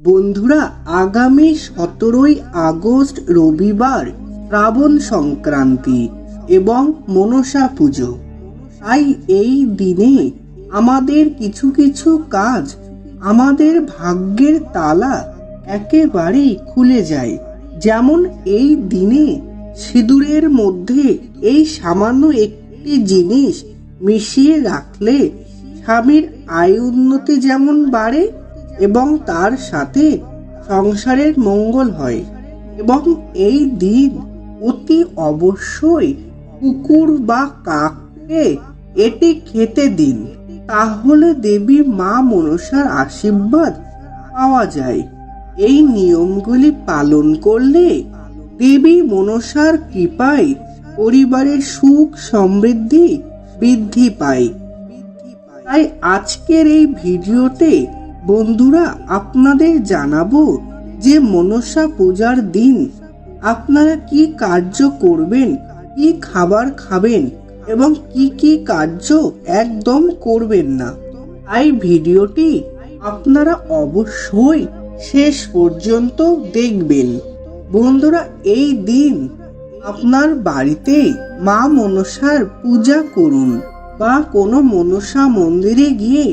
বন্ধুরা, আগামী সতেরোই আগস্ট রবিবার শ্রাবণ সংক্রান্তি এবং মনসা পুজো। তাই এই দিনে আমাদের কিছু কিছু কাজ আমাদের ভাগ্যের তালা একেবারেই খুলে যায়। যেমন এই দিনে সিঁদুরের মধ্যে এই সামান্য একটি জিনিস মিশিয়ে রাখলে স্বামীর আয় উন্নতি যেমন বাড়ে এবং তার সাথে সংসারের মঙ্গল হয় এবং এই দিন অতি অবশ্যই কুকুর বা কাককে এটি খেতে দিন। তাহলে দেবী মা মনসার আশীর্বাদ পাওয়া যায়। এই নিয়মগুলি পালন করলে দেবী মনসার কৃপায় পরিবারের সুখ সমৃদ্ধি বৃদ্ধি পায়। তাই আজকের এই ভিডিওতে বন্ধুরা, আপনাদের জানাব যে মনসা পূজার দিন আপনারা কি কার্য করবেন, কি খাবার খাবেন এবং কি কি কার্য একদম করবেন না। তাই ভিডিওটি আপনারা অবশ্যই শেষ পর্যন্ত দেখবেন। বন্ধুরা, এই দিন আপনার বাড়িতে মা মনসার পূজা করুন বা কোনো মনসা মন্দিরে গিয়ে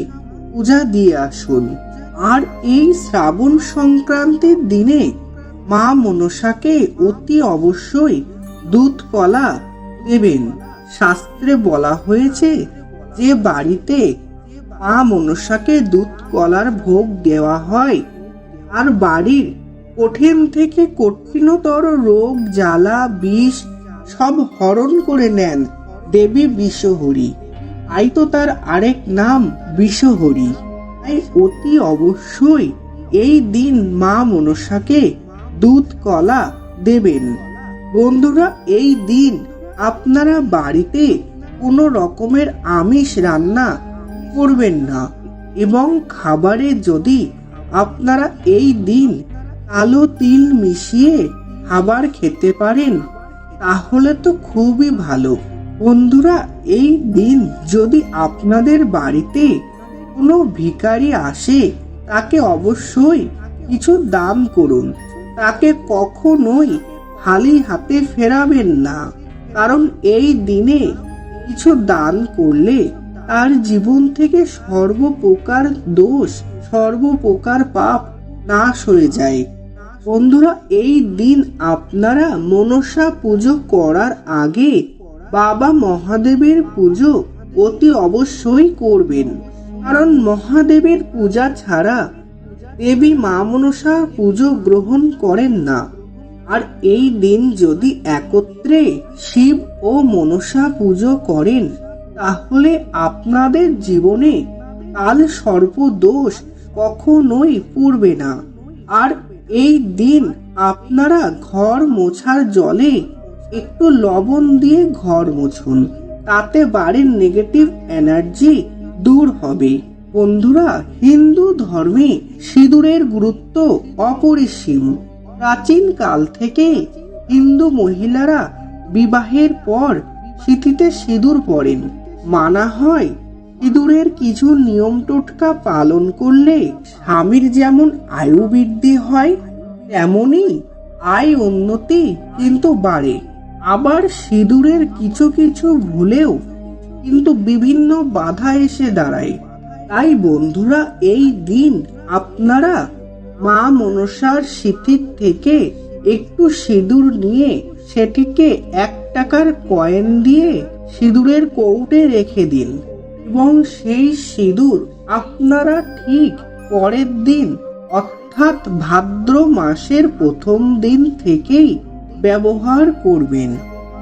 পূজা দিয়ে আসুন। আর এই শ্রাবণ সংক্রান্তির দিনে মা মনসাকে অতি অবশ্যই দুধ কলা দেবেন। শাস্ত্রে বলা হয়েছে যে বাড়িতে মা মনসাকে দুধ কলার ভোগ দেওয়া হয় আর বাড়ির কঠিন থেকে কঠিনতর রোগ, জ্বালা, বিষ সব হরণ করে নেন দেবী বিষহরী তাই তো তার আরেক নাম বিষহরী। তাই অতি অবশ্যই এই দিন মা মনসাকে দুধ কলা দেবেন। বন্ধুরা, এই দিন আপনারা বাড়িতে কোনো রকমের আমিষ রান্না করবেন না এবং খাবারে যদি আপনারা এই দিন কালো তিল মিশিয়ে খাবার খেতে পারেন, তাহলে তো খুবই ভালো। বন্ধুরা, এই দিন যদি আপনাদের বাড়িতে কোনো ভিখারি আসে, তাকে অবশ্যই কিছু দান করুন। তাকে কখনোই খালি হাতে ফেরাবেন না। কারণ এই দিনে কিছু দান করলে তার জীবন থেকে সর্বপ্রকার দোষ, সর্বপ্রকার পাপ নাশ হয়ে যায়। বন্ধুরা, এই দিন আপনারা মনসা পুজো করার আগে বাবা মহাদেবের পুজো অতি অবশ্যই করবেন। কারণ মহাদেবের পূজা ছাড়া দেবী মা মনসা পুজো গ্রহণ করেন না। আর এই দিন যদি একত্রে শিব ও মনসা পুজো করেন, তাহলে আপনাদের জীবনে কাল সর্প দোষ কখনোই পূর্বে না। আর এই দিন আপনারা ঘর মোছার জলে একটু লবণ দিয়ে ঘর মুছুন। তাতে বাড়ির নেগেটিভ এনার্জি দূর হবে। বন্ধুরা, হিন্দু ধর্মে সিঁদুরের গুরুত্ব অপরিসীম। প্রাচীন কাল থেকে হিন্দু মহিলারা বিবাহের পর সিঁথিতে সিঁদুর পরেন। মানা হয়, সিঁদুরের কিছু নিয়ম টোটকা পালন করলে স্বামীর যেমন আয়ু বৃদ্ধি হয় তেমনই আয় উন্নতি কিন্তু বাড়ে। আবার সিঁদুরের কিছু কিছু ভুলেও কিন্তু বিভিন্ন বাধা এসে দাঁড়ায়। তাই বন্ধুরা, এই দিন আপনারা মা মনসার সিথির থেকে একটু সিঁদুর নিয়ে সেটিকে এক টাকার কয়েন দিয়ে সিঁদুরের কৌটে রেখে দিন এবং সেই সিঁদুর আপনারা ঠিক পরের দিন, অর্থাৎ ভাদ্র মাসের প্রথম দিন থেকেই ব্যবহার করবেন।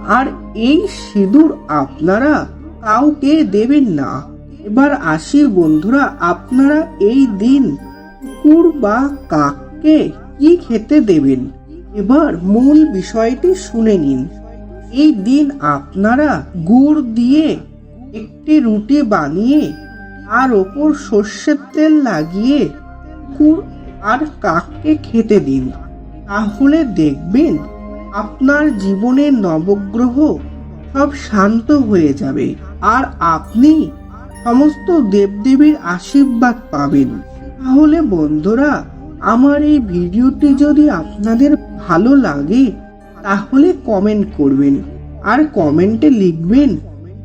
আর এই সিঁদুর আপনারা কাউকে দেবেন না। এবার আসি বন্ধুরা, আপনারা এই দিন কুকুর বা কাককে কি খেতে দেবেন? এবার মূল বিষয়টি শুনে নিন। এই দিন আপনারা গুড় দিয়ে একটি রুটি বানিয়ে, তার ওপর সর্ষের তেল লাগিয়ে কুকুর আর কাককে খেতে দিন। তাহলে দেখবেন আপনার জীবনের নবগ্রহ সব শান্ত হয়ে যাবে আর আপনি সমস্ত দেবদেবীর আশীর্বাদ পাবেন। তাহলে বন্ধুরা, আমার এই ভিডিওটি যদি আপনাদের ভালো লাগে, তাহলে কমেন্ট করবেন আর কমেন্টে লিখবেন,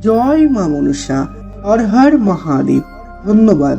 জয় মা মনসা, হর হর মহাদেব। ধন্যবাদ।